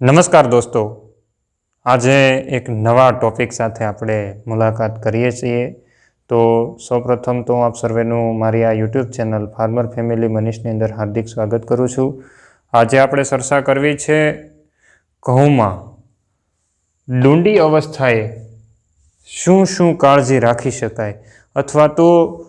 નમસ્કાર દોસ્તો. આજે એક નવા ટોપિક સાથે આપણે મુલાકાત કરીએ છીએ. તો સૌપ્રથમ તો આપ સર્વેનું મારી આ યુટ્યુબ ચેનલ ફાર્મર ફેમિલી મનીષની અંદર હાર્દિક સ્વાગત કરું છું. આજે આપણે ચર્ચા કરવી છે ઘઉંમાં ડુંડી અવસ્થાએ શું શું કાળજી રાખી શકાય? અથવા તો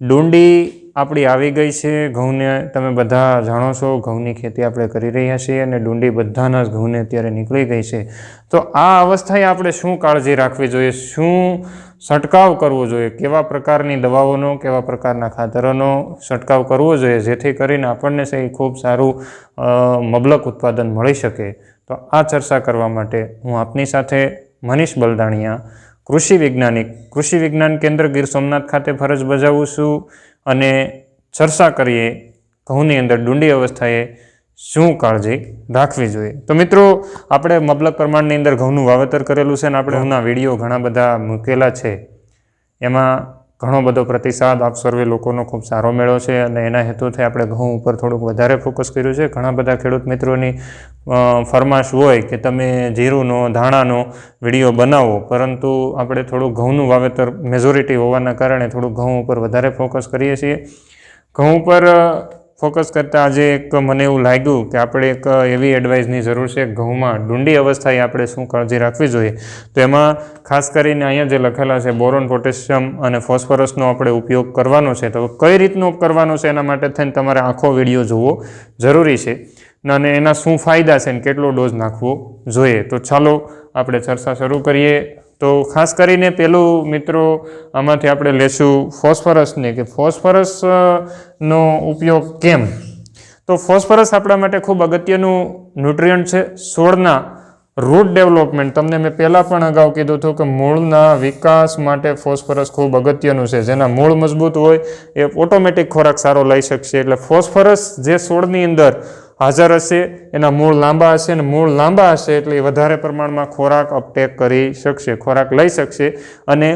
ડુંડી આપણી આવી ગઈ છે. ઘઉંને તમે બધા જાણો છો, ઘઉંની ખેતી આપણે કરી રહ્યા છીએ અને ડુંડી બધાના જ ઘઉંને અત્યારે નીકળી ગઈ છે. તો આ અવસ્થાએ આપણે શું કાળજી રાખવી જોઈએ? શું છંટકાવ કરવો જોઈએ? કેવા પ્રકારની દવાઓનો, કેવા પ્રકારના ખાતરોનો છંટકાવ કરવો જોઈએ જેથી કરીને આપણને છે ખૂબ સારું મબલક ઉત્પાદન મળી શકે? તો આ ચર્ચા કરવા માટે હું આપની સાથે મનીષ બલદાણિયા, કૃષિ વૈજ્ઞાનિક, કૃષિ વિજ્ઞાન કેન્દ્ર ગીર સોમનાથ ખાતે ફરજ બજાવું છું. અને ચર્ચા કરીએ ઘઉંની અંદર ડુંડી અવસ્થાએ શું કાળજી રાખવી જોઈએ? તો મિત્રો આપણે મબલક પ્રમાણની અંદર ઘઉંનું વાવેતર કરેલું છે અને આપણે ઘઉંના વીડિયો ઘણા બધા મૂકેલા છે. એમાં ઘણો બધો પ્રતિસાદ આપ સર્વે લોકોનો ખૂબ સારો મેળો છે અને એના હેતુથી આપણે ઘઉં ઉપર થોડુંક વધારે ફોકસ કર્યું છે. ઘણા બધા ખેડૂત મિત્રોની ફરમાશ હોય કે તમે જીરુંનો, ધાણાનો વીડિયો બનાવો, પરંતુ આપણે થોડું ઘઉંનું વાવેતર મેજોરિટી હોવાના કારણે થોડુંક ઘઉં ઉપર વધારે ફોકસ કરીએ છીએ. ઘઉં ઉપર ફોકસ કરતાં આજે એક મને એવું લાગ્યું કે આપણે એક એવી એડવાઇસની જરૂર છે, ઘઉંમાં ડુંડી અવસ્થાએ આપણે શું કાળજી રાખવી જોઈએ. તો એમાં ખાસ કરીને અહીંયા જે લખેલા છે, બોરોન, પોટેશિયમ અને ફોસ્ફરસનો આપણે ઉપયોગ કરવાનો છે. તો કઈ રીતનો કરવાનો છે એના માટે થઈને તમારે આખો વીડિયો જોવો જરૂરી છે. અને એના શું ફાયદા છે ને કેટલો ડોઝ નાખવો જોઈએ. તો ચાલો આપણે ચર્ચા શરૂ કરીએ. તો ખાસ કરીને પેલું મિત્રો આમાંથી આપણે લેશું ફોસ્ફરસને કે ફોસ્ફરસ નો ઉપયોગ કેમ? તો ફોસ્ફરસ આપણા માટે ખૂબ અગત્યનું ન્યુટ્રિયન્ટ છે. છોડના રૂટ ડેવલપમેન્ટ તમને મેં પહેલાં પણ અગાઉ કીધું હતું કે મૂળના વિકાસ માટે ફોસ્ફરસ ખૂબ અગત્યનું છે. જેના મૂળ મજબૂત હોય એ ઓટોમેટિક ખોરાક સારો લઈ શકશે. એટલે ફોસ્ફરસ જે છોડની અંદર હાજર હશે, એના મૂળ લાંબા હશે અને મૂળ લાંબા હશે એટલે વધારે પ્રમાણમાં ખોરાક અપટેક કરી શકશે, ખોરાક લઈ શકશે અને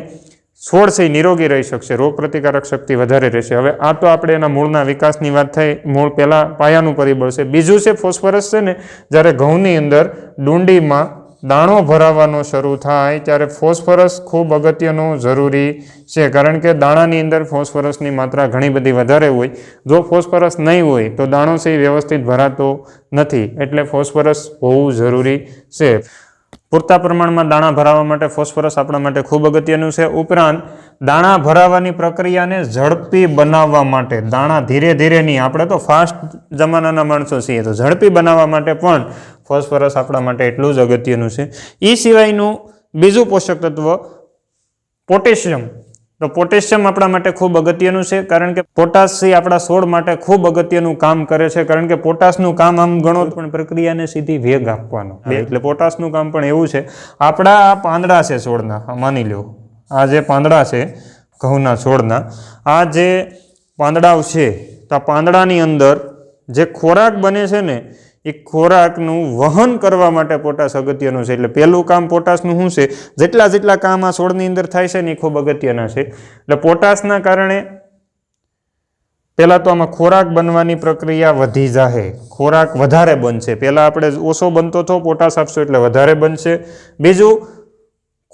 છોડ છે એ નિરોગી રહી શકશે રોગ પ્રતિકારક શક્તિ વધારે રહેશે. હવે આ તો આપણે એના મૂળના વિકાસની વાત થઈ, મૂળ પહેલાં પાયાનું પરિબળ છે. બીજું છે, ફોસ્ફરસ છે ને, જ્યારે ઘઉંની અંદર ડુંડીમાં દાણો ભરાવાનો શરૂ થાય ત્યારે ફોસ્ફરસ ખૂબ અગત્યનું જરૂરી છે. કારણ કે દાણાની અંદર ફોસ્ફરસની માત્રા ઘણી બધી વધારે હોય. જો ફોસ્ફરસ નહીં હોય તો દાણો છે વ્યવસ્થિત ભરાતો નથી. એટલે ફોસ્ફરસ હોવું જરૂરી છે. પૂરતા પ્રમાણમાં દાણા ભરાવા માટે ફોસ્ફરસ આપણા માટે ખૂબ અગત્યનું છે. ઉપરાંત, દાણા ભરાવાની પ્રક્રિયાને ઝડપી બનાવવા માટે. દાણા ધીરે ધીરે નહીં, આપણે તો ફાસ્ટ જમાનાના માણસો છીએ, તો ઝડપી બનાવવા માટે પણ ફોસ્ફરસ આપણા માટે એટલું જ અગત્યનું છે. એ સિવાયનું બીજું પોષક તત્વ પોટેશિયમ. તો પોટેશિયમ આપણા માટે ખૂબ અગત્યનું છે કારણ કે પોટાશ એ આપણા છોડ માટે ખૂબ અગત્યનું કામ કરે છે કારણ કે પોટાશનું કામ આમ ગણો પણ પ્રક્રિયાને સીધી વેગ આપવાનો. એટલે પોટાશનું કામ પણ એવું છે. આપણા આ પાંદડા છે છોડના માની લો આ જે પાંદડા છે ઘઉંના છોડના આ જે પાંદડાઓ છે તો આ પાંદડાની અંદર જે ખોરાક બને છે ને એ ખોરાકનું વહન કરવા માટે પોટાશ અગત્યનું છે. એટલે પહેલું કામ પોટાશનું શું છે? જેટલા જેટલા કામ આ છોડની અંદર થાય છે ને એ ખૂબ અગત્યના છે. એટલે પોટાશના કારણે પહેલાં તો આમાં ખોરાક બનવાની પ્રક્રિયા વધી જાહે. ખોરાક વધારે બનશે. પહેલાં આપણે ઓછો બનતો હતો પોટાશ આપશો એટલે વધારે બનશે. બીજું,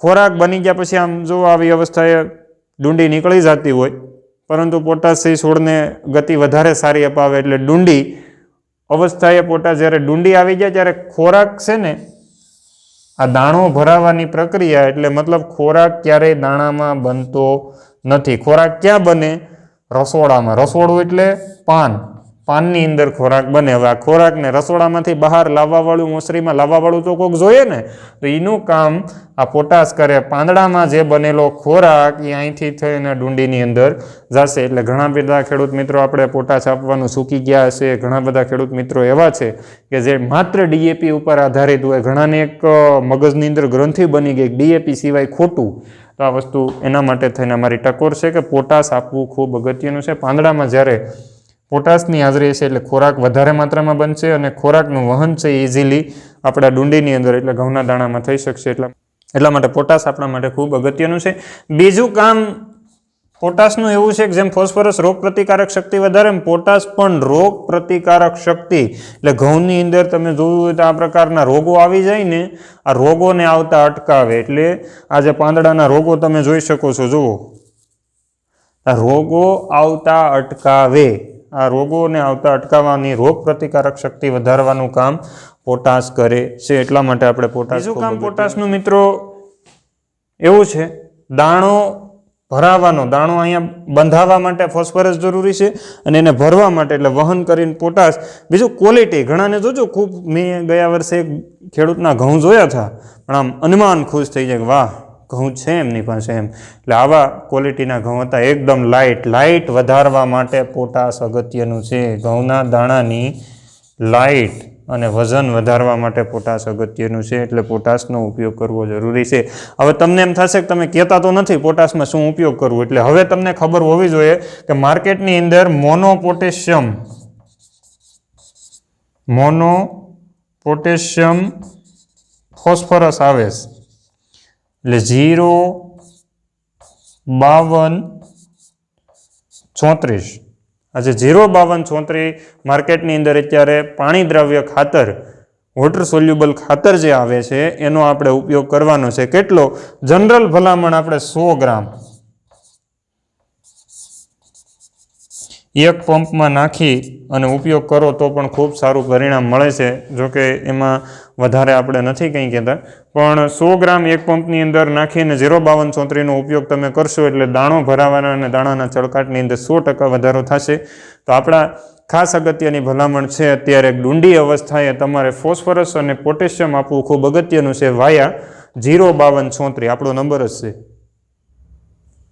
ખોરાક બની ગયા પછી આમ જો આવી અવસ્થાએ ડુંડી નીકળી જતી હોય, પરંતુ પોટાશથી છોડને ગતિ વધારે સારી અપાવે એટલે ડુંડી અવસ્થાએ પોટા જ્યારે ડુંડી આવી જાય ત્યારે ખોરાક છે ને, આ દાણો ભરાવાની પ્રક્રિયા એટલે મતલબ ખોરાક ક્યારેય દાણામાં બનતો નથી. ખોરાક ક્યાં બને? રસોડામાં. રસોડું એટલે પાન. પાનની અંદર ખોરાક બને. હવે આ ખોરાકને રસોડામાંથી બહાર લાવવાવાળું, મોસરીમાં લાવવાવાળું તો કોઈક જોઈએ ને? તો એનું કામ આ પોટાશ કરે. પાંદડામાં જે બનેલો ખોરાક એ અહીંથી થઈને ડુંડીની અંદર જશે. એટલે ઘણા બધા ખેડૂત મિત્રો આપણે પોટાશ આપવાનું સૂકી ગયા હશે. ઘણા બધા ખેડૂત મિત્રો એવા છે કે જે માત્ર ડીએપી ઉપર આધારિત હોય. ઘણાને એક મગજની અંદર ગ્રંથિ બની ગઈ ડીએપી સિવાય ખોટું. તો આ વસ્તુ એના માટે થઈને અમારી ટકોર છે કે પોટાશ આપવું ખૂબ અગત્યનું છે. પાંદડામાં જ્યારે પોટાશની હાજરી હશે એટલે ખોરાક વધારે માત્રામાં બનશે અને ખોરાકનું વહન છે ઇઝીલી આપણા ડુંડીની અંદર એટલે ઘઉંના દાણામાં થઈ શકશે. એટલા એટલા માટે પોટાશ આપણા માટે ખૂબ અગત્યનું છે. બીજું કામ, પોટાશનું એવું છે કે જેમ ફોસ્ફરસ રોગ પ્રતિકારક શક્તિ વધારે પોટાશ પણ રોગ પ્રતિકારક શક્તિ. એટલે ઘઉંની અંદર તમે જોયું હોય તો આ પ્રકારના રોગો આવી જાય ને, આ રોગોને આવતા અટકાવે. એટલે આ જે પાંદડાના રોગો તમે જોઈ શકો છો, જુઓ. આ રોગો આવતા અટકાવે. આ રોગોને આવતા અટકાવવાની રોગ પ્રતિકારક શક્તિ વધારવાનું કામ પોટાશ કરે છે. એટલા માટે આપણે પોટાશ બીજું કામ પોટાશનું મિત્રો એવું છે દાણો ભરાવાનો દાણો અહીંયા બંધાવવા માટે ફોસ્ફરસ જરૂરી છે અને એને ભરવા માટે એટલે વહન કરીને પોટાશ. બીજું ક્વોલિટી ઘણાને જોજો ખૂબ મેં ગયા વર્ષે ખેડૂતના ઘઉં જોયા હતા પણ આમ અનુમાન ખુશ થઈ જાય કે વાહ ઘઉં છે એમની પાસે એમ. એટલે આવા ક્વોલિટીના ઘઉં હતા, એકદમ લાઇટ લાઇટ વધારવા માટે પોટાશ અગત્યનું છે. ઘઉંના દાણાની લાઇટ અને વજન વધારવા માટે પોટાશ અગત્યનું છે. એટલે પોટાશનો ઉપયોગ કરવો જરૂરી છે. હવે તમને એમ થશે કે તમે કહેતા તો નથી પોટાશમાં શું ઉપયોગ કરવો? એટલે હવે તમને ખબર હોવી જોઈએ કે માર્કેટની અંદર mono potassium mono potassium phosphorus આવે છે. એટલે ઝીરો, બાવન, ચોત્રીસ. આજે ઝીરો, બાવન, ચોત્રીસ માર્કેટની અંદર અત્યારે પાણી દ્રવ્ય ખાતર વોટર સોલ્યુબલ ખાતર જે આવે છે, એનો આપણે ઉપયોગ કરવાનો છે. કેટલો? જનરલ ભલામણ આપણે સો ગ્રામ. એક પંપમાં નાખી અને ઉપયોગ કરો તો પણ ખૂબ સારું પરિણામ મળે છે. જોકે એમાં વધારે આપણે નથી કંઈ કહેતા. પણ સો ગ્રામ એક પંપની અંદર નાખીને ઝીરો બાવન ચોત્રીનો ઉપયોગ તમે કરશો એટલે દાણો ભરાવાના અને દાણાના ચળકાટની અંદર સો ટકા વધારો થશે. તો આપણા ખાસ અગત્યની ભલામણ છે અત્યારે ડુંડી અવસ્થાએ તમારે ફોસ્ફરસ અને પોટેશિયમ આપવું ખૂબ અગત્યનું છે. વાયા ઝીરો બાવન ચોત્રી આપણો નંબર જ છે.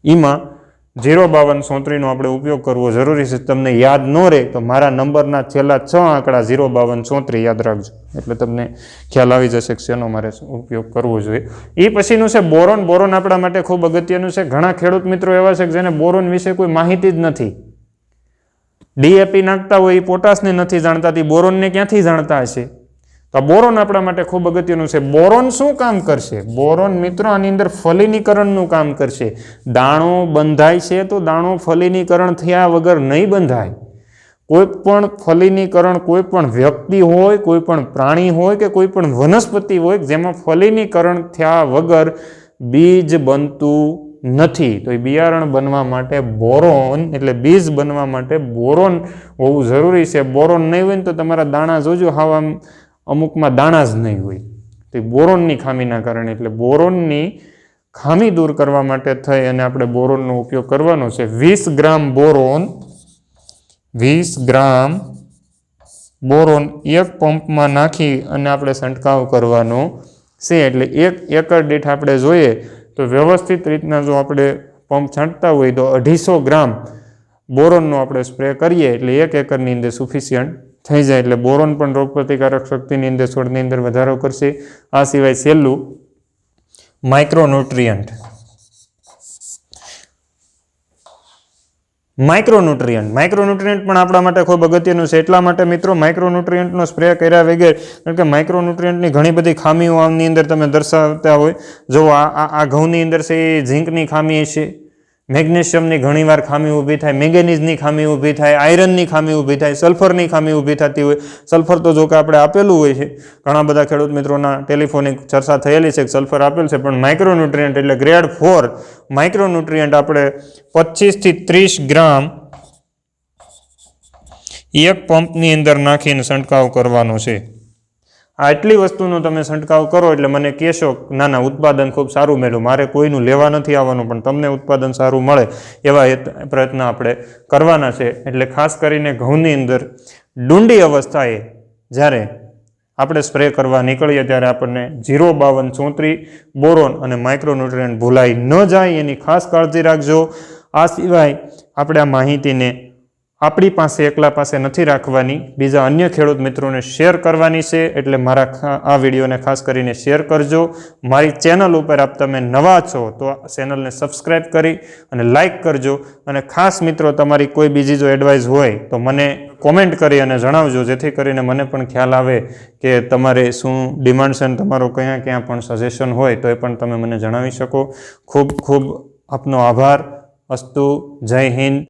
એમાં ઝીરો બાવન સોત્રીનો આપણે ઉપયોગ કરવો જરૂરી છે. તમને યાદ ન રહે તો મારા નંબરના છેલ્લા છ આંકડા ઝીરો બાવન સોત્રી યાદ રાખજો. એટલે તમને ખ્યાલ આવી જશે કે શેનો મારે ઉપયોગ કરવો જોઈએ. એ પછીનું છે બોરોન. બોરોન આપણા માટે ખૂબ અગત્યનું છે. ઘણા ખેડૂત મિત્રો એવા છે કે જેને બોરોન વિશે કોઈ માહિતી જ નથી. ડીએપી નાખતા હોય એ પોટાશને નથી જાણતા. બોરોનને ક્યાંથી જાણતા હશે? તો બોરોન આપણા માટે ખૂબ અગત્યનું છે. બોરોન શું કામ કરશે? બોરોન મિત્રો આની અંદર ફલિનીકરણનું કામ કરશે. દાણો બંધાય છે તો દાણો ફલિનીકરણ થયા વગર નહીં બંધાય. કોઈ પણ ફલિનીકરણ, કોઈ પણ વ્યક્તિ હોય, કોઈ પણ પ્રાણી હોય કે કોઈ પણ વનસ્પતિ હોય, જેમાં ફલિનીકરણ થયા વગર બીજ બનતું નથી. તો એ બિયારણ બનવા માટે બોરોન એટલે બીજ બનવા માટે બોરોન હોવું જરૂરી છે. બોરોન નહીં હોય ને તો તમારા દાણા જોજો, હાવા અમુકમાં દાણા જ નહીં હોય. તો બોરોનની ખામીના કારણે, એટલે બોરોનની ખામી દૂર કરવા માટે થઈ અને આપણે બોરોનનો ઉપયોગ કરવાનો છે. વીસ ગ્રામ બોરોન, વીસ ગ્રામ બોરોન એક પંપમાં નાખી અને આપણે છંટકાવ કરવાનો છે. એટલે એક એકર દીઠ આપણે જોઈએ તો વ્યવસ્થિત રીતના જો આપણે પંપ છાંટતા હોય તો અઢીસો ગ્રામ બોરોનનો આપણે સ્પ્રે કરીએ, એટલે એક એકરની અંદર સુફિશિયન્ટ થઈ જાય એટલે બોરોન પણ રોગપ્રતિકારક શક્તિની અંદર છોડની અંદર વધારો કરશે. આ સિવાય છેલ્લું માઇક્રોન્યુટ્રિયન્ટ માઇક્રોન્યુટ્રિયન્ટ માઇક્રોન્યુટ્રિયન્ટ પણ આપણા માટે ખૂબ અગત્યનું છે. એટલા માટે મિત્રો માઇક્રોન્યુટ્રિયન્ટનો સ્પ્રે કર્યા વગર, કારણ કે માઇક્રોન્યુટ્રિયન્ટની ઘણી બધી ખામીઓ આમની અંદર તમે દર્શાવતા હોય. જો આ આ ઘઉંની અંદર છે એ ઝીંકની ખામી છે મેગ્નેશિયમની ઘણીવાર ખામી ઊભી થાય, મેંગેનીઝની ખામી ઊભી થાય, આયરનની ખામી ઊભી થાય, સલ્ફરની ખામી ઊભી થતી હોય. સલ્ફર તો જો કે આપણે આપેલું હોય છે. ઘણા બધા ખેડૂત મિત્રોના ટેલિફોનિક ચર્ચા થયેલી છે સલ્ફર આપેલ છે, પણ માઇક્રોન્યુટ્રિયન્ટ એટલે ગ્રેડ ફોર માઇક્રોન્યુટ્રિયન્ટ આપણે પચીસથી ત્રીસ ગ્રામ એક પંપની અંદર નાખીને છંટકાવ કરવાનો છે. આ એટલી વસ્તુનો તમે છંટકાવ કરો એટલે મને કહેશો ના ના ઉત્પાદન ખૂબ સારું મળ્યું મારે કોઈનું લેવા નથી આવવાનું, પણ તમને ઉત્પાદન સારું મળે. એવા એ પ્રયત્ન આપણે કરવાના છે. એટલે ખાસ કરીને ઘઉંની અંદર ડુંડી અવસ્થાએ જ્યારે આપણે સ્પ્રે કરવા નીકળીએ ત્યારે આપણને ઝીરો બાવન, ચોત્રી બોરોન અને માઇક્રોન્યુટ્રિયન્ટ ભૂલાઈ ન જાય. એની ખાસ કાળજી રાખજો. આ સિવાય આપણે આ માહિતીને આપણી પાસે એકલા પાસે નથી રાખવાની. બીજા અન્ય ખેડૂત મિત્રોને શેર કરવાની છે. એટલે મારા આ વિડીયોને ખાસ કરીને શેર કરજો. મારી ચેનલ ઉપર આપ તમે નવા છો તો ચેનલને સબસ્ક્રાઈબ કરી અને લાઈક કરજો. અને ખાસ મિત્રો, તમારી કોઈ બીજી જો એડવાઇસ હોય તો મને કોમેન્ટ કરી અને જણાવજો. જેથી કરીને મને પણ ખ્યાલ આવે કે તમારે શું ડિમાન્ડ છે અને તમારો ક્યાં ક્યાં પણ સજેશન હોય તો એ પણ તમે મને જણાવી શકો. ખૂબ ખૂબ આપનો આભાર. અસ્તુ, જય હિન્દ.